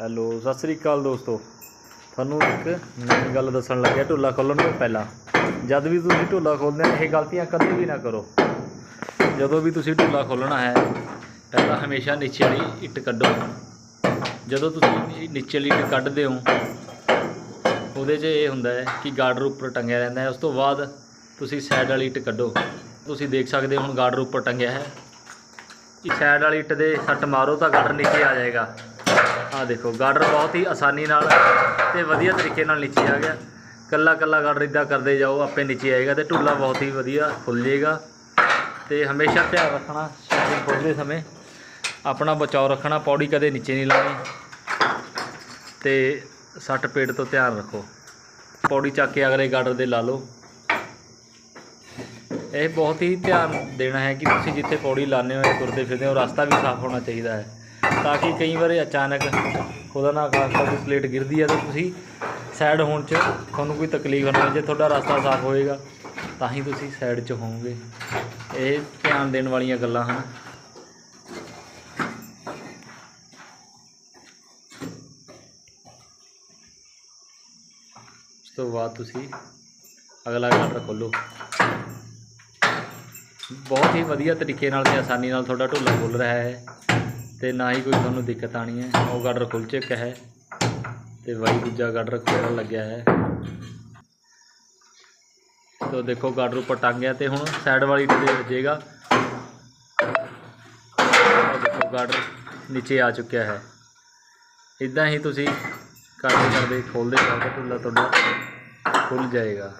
Hello, Sat Sri ਅਕਾਲ ਦੋਸਤੋ। ਤੁਹਾਨੂੰ ਇੱਕ ਨਵੀਂ ਗੱਲ ਦੱਸਣ ਲੱਗਿਆ, ਢੋਲਾ ਖੋਲ੍ਹਣ ਤੋਂ ਪਹਿਲਾਂ। ਜਦ ਵੀ ਤੁਸੀਂ ਢੋਲਾ ਖੋਲ੍ਹਦੇ ਹੋ, ਇਹ ਗਲਤੀਆਂ ਕਦੇ ਵੀ ਨਾ ਕਰੋ। ਜਦੋਂ ਵੀ ਤੁਸੀਂ ਢੋਲਾ ਖੋਲ੍ਹਣਾ ਹੈ, ਪਹਿਲਾਂ ਹਮੇਸ਼ਾ ਨੀਚੇ ਵਾਲੀ ਇੱਟ ਕੱਢੋ। ਜਦੋਂ ਤੁਸੀਂ ਨੀਚੇ ਵਾਲੀ ਇੱਟ ਕੱਢਦੇ ਹੋ, ਉਹਦੇ 'ਚ ਇਹ ਹੁੰਦਾ ਹੈ ਕਿ ਗਾਰਡਰ ਉੱਪਰ ਟੰਗਿਆ ਰਹਿੰਦਾ ਹੈ। ਉਸ ਤੋਂ ਬਾਅਦ ਤੁਸੀਂ ਸਾਈਡ ਵਾਲੀ ਇੱਟ ਕੱਢੋ। ਤੁਸੀਂ ਦੇਖ ਸਕਦੇ ਹੋ, ਹੁਣ ਗਾਰਡਰ ਉੱਪਰ ਟੰਗਿਆ ਹੈ। ਇਹ ਸਾਈਡ ਵਾਲੀ ਇੱਟ ਦੇ ਸੱਟ ਮਾਰੋ ਤਾਂ ਗਾਰਡਰ ਨੀਚੇ ਆ ਜਾਏਗਾ। ਆਹ ਦੇਖੋ ਗਾਰਡਰ ਬਹੁਤ ਹੀ ਆਸਾਨੀ ਨਾਲ ਤੇ ਵਧੀਆ ਤਰੀਕੇ ਨਾਲ ਨੀਚੇ ਆ ਗਿਆ। ਕੱਲਾ ਕੱਲਾ ਗਾਰਡਰ ਇਦਾਂ ਕਰਦੇ ਜਾਓ, ਆਪੇ ਨੀਚੇ ਆਏਗਾ ਤੇ ਢੁੱਲਾ ਬਹੁਤ ਹੀ ਵਧੀਆ ਖੁੱਲ ਜਾਏਗਾ। ਤੇ ਹਮੇਸ਼ਾ ਧਿਆਨ ਰੱਖਣਾ ਸ਼ਟਰਿੰਗ ਖੋਲ੍ਹਦੇ ਸਮੇਂ। ਆਪਣਾ ਬਚਾਓ ਰੱਖਣਾ, ਪੌੜੀ ਕਦੇ ਨੀਚੇ ਨਹੀਂ ਲਾਉਣੀ। ਤੇ ਸੱਟ ਪੇਟ ਤੋਂ ਧਿਆਨ ਰੱਖੋ। ਪੌੜੀ ਚੱਕ ਕੇ ਅਗਲੇ ਗਾਰਡਰ ਦੇ ਲਾ ਲਓ। ਇਹ ਬਹੁਤ ਹੀ ਧਿਆਨ ਦੇਣਾ ਹੈ ਕਿ ਤੁਸੀਂ ਜਿੱਥੇ ਪੌੜੀ ਲਾਉਂਦੇ ਹੋ ਤੁਰਦੇ ਫਿਰਦੇ ਹੋ, ਰਸਤਾ ਵੀ ਸਾਫ਼ ਹੋਣਾ ਚਾਹੀਦਾ ਹੈ। ਤਾਂ ਕਿ ਕਈ ਵਾਰ ਅਚਾਨਕ ਖੁਦਾ ਨਾ ਖਾਸਤਾ ਕੋਈ ਪਲੇਟ ਗਿਰਦੀ ਹੈ ਤਾਂ ਤੁਸੀਂ ਸਾਈਡ ਹੋਣ 'ਚ ਤੁਹਾਨੂੰ ਕੋਈ ਤਕਲੀਫ ਨਾ ਜੇ ਤੁਹਾਡਾ ਰਸਤਾ ਸਾਫ਼ ਹੋਏਗਾ, ਤਾਂ ਹੀ ਤੁਸੀਂ ਸਾਈਡ 'ਚ ਹੋਵੋਗੇ। ਇਹ ਧਿਆਨ ਦੇਣ ਵਾਲੀਆਂ ਗੱਲਾਂ ਹਨ। ਉਸ ਤੋਂ ਬਾਅਦ ਤੁਸੀਂ ਅਗਲਾ ਗਾਰਡਰ ਖੋਲੋ। ਬਹੁਤ ਹੀ ਵਧੀਆ ਤਰੀਕੇ ਨਾਲ ਤੇ ਆਸਾਨੀ ਨਾਲ ਤੁਹਾਡਾ ਢੋਲਾ ਖੁੱਲ ਰਿਹਾ ਹੈ। ਤੇ ਨਾ ਹੀ ਕੋਈ ਤੁਹਾਨੂੰ ਦਿੱਕਤ ਆਣੀ ਹੈ। ਉਹ ਗਾਰਡਰ ਖੁੱਲ ਚੁੱਕਾ ਹੈ ਤੇ ਵਾਈ ਦੂਜਾ ਗਾਰਡਰ ਖੁੱਲਣ ਲੱਗਿਆ ਹੈ। ਤੋ ਦੇਖੋ ਗਾਡਰ ਉੱਪਰ ਟੰਗ ਗਿਆ ਤੇ ਹੁਣ ਸਾਈਡ ਵਾਲੀ ਤੇ ਵੱਜੇਗਾ। ਦੇਖੋ ਗਾਰਡਰ ਨੀਚੇ ਆ ਚੁੱਕਿਆ ਹੈ। ਇਦਾਂ ਹੀ ਤੁਸੀਂ ਕਰਦੇ ਕਰਦੇ ਖੋਲਦੇ ਜਾਓਗੇ ਢੋਲਾ ਤੁਹਾਡਾ ਖੁੱਲ ਜਾਏਗਾ।